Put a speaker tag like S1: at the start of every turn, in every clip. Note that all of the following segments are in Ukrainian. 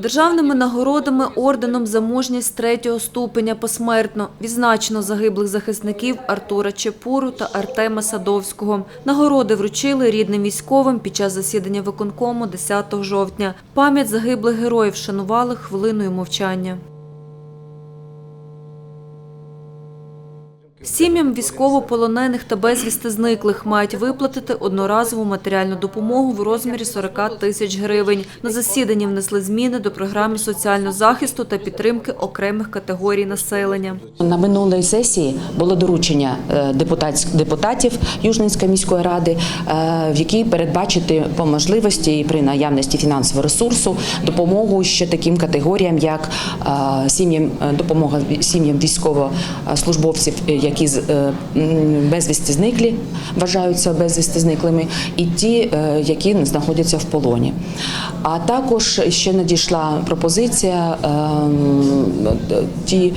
S1: Державними нагородами орденом за мужність третього ступеня посмертно відзначено загиблих захисників Артура Чепуру та Артема Садовського. Нагороди вручили рідним військовим під час засідання виконкому 10 жовтня. Пам'ять загиблих героїв вшанували хвилиною мовчання. Сім'ям військовополонених та безвісти зниклих мають виплатити одноразову матеріальну допомогу в розмірі 40 тисяч гривень. На засіданні внесли зміни до програми соціального захисту та підтримки окремих категорій населення.
S2: На минулій сесії було доручення е, депутатів Южненської міської ради, е, в якій передбачити по можливості при наявності фінансового ресурсу допомогу ще таким категоріям, як е, сім'ям допомога сім'ям військовослужбовців, які е, зниклі, вважаються безвісти зниклими, і ті, е, які знаходяться в полоні. А також ще надійшла пропозиція ем, ті.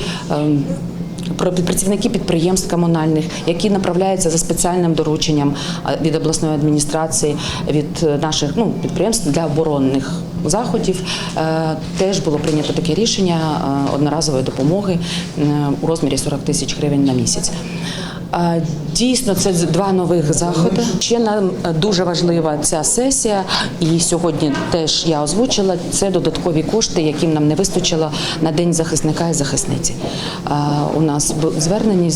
S2: Про працівники підприємств комунальних, які направляються за спеціальним дорученням від обласної адміністрації, від е, наших ну, підприємств для оборонних заходів. Е, Теж було прийнято таке рішення е, одноразової допомоги у розмірі 40 тисяч гривень на місяць. Дійсно, це два нових заходи. Ще нам е, дуже важлива ця сесія, і сьогодні теж я озвучила це додаткові кошти, яким нам не вистачило на день захисника і захисниці. У нас звернені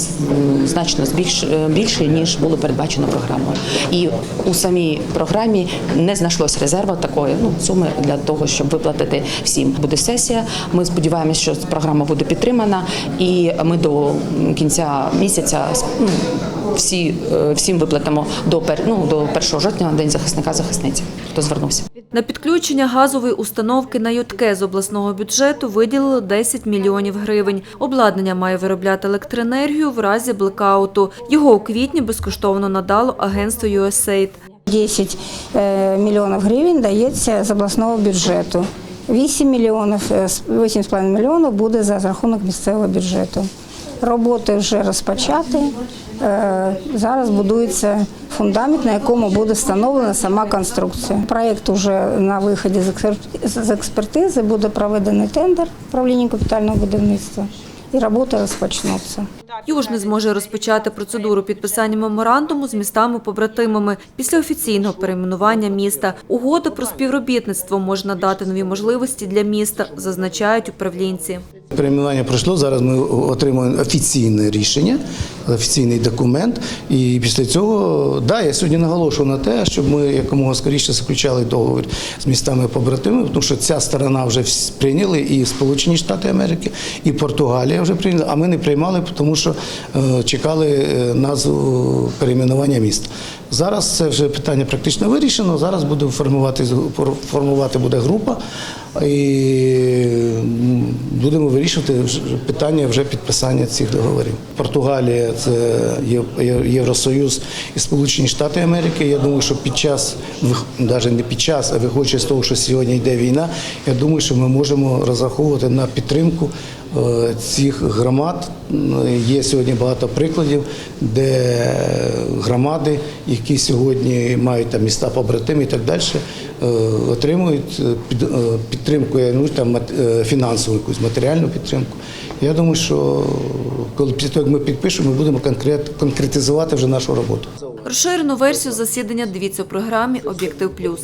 S2: значно е, більше ніж було передбачено програмою. І у самій програмі не знайшлось резерву такої ну суми для того, щоб виплатити всім. Буде сесія. Ми сподіваємося, що програма буде підтримана, і ми до кінця місяця ну, всі е, всім виплатимо до пер, ну, до 1 жовтня на день захисника захисниці. Хто звернувся?
S1: На підключення газової установки на Ютке з обласного бюджету виділили 10 мільйонів гривень. Обладнання має виробляти електроенергію в разі блекауту. Його у квітні безкоштовно надало агентство USAID.
S3: 10 е, мільйонів гривень дається з обласного бюджету. 8 мільйонів, е, з- 8,5 мільйонів буде за рахунок місцевого бюджету. Роботи вже розпочаті. Е, Зараз будується фундамент, на якому буде встановлена сама конструкція. Проєкт вже на виході з експертизи, буде проведений тендер управління капітального будівництва і роботи розпочнуться.
S1: Южний зможе розпочати процедуру підписання меморандуму з містами-побратимами після офіційного перейменування міста. Угода про співробітництво може надати нові можливості для міста, зазначають управлінці.
S4: Перейменування пройшло. Зараз ми отримуємо офіційне рішення, офіційний документ. І після цього, да, я сьогодні наголошую на те, щоб ми якомога скоріше заключали договір з містами побратимами, тому що ця сторона вже прийняли і Сполучені Штати Америки, і Португалія вже прийняли, а ми не приймали, тому що е, чекали е, назву перейменування міста. Зараз це вже питання практично вирішено. Зараз буде формувати формувати буде група і будемо вирішувати питання вже підписання цих договорів. Португалія це Євросоюз і Сполучені Штати Америки. Я думаю, що під час навіть не під час, а виходячи з того, що сьогодні йде війна, я думаю, що ми можемо розраховувати на підтримку цих громад. Є сьогодні багато прикладів, де громади, які сьогодні мають там міста побратими і так далі, е, отримують е, під- е, підтримку, ну там е, фінансову якусь матеріальну підтримку. Я думаю, що коли після того, як ми підпишемо, ми будемо конкрет, конкретизувати вже нашу роботу.
S1: Розширену версію засідання дивіться у програмі Об'єктив Плюс.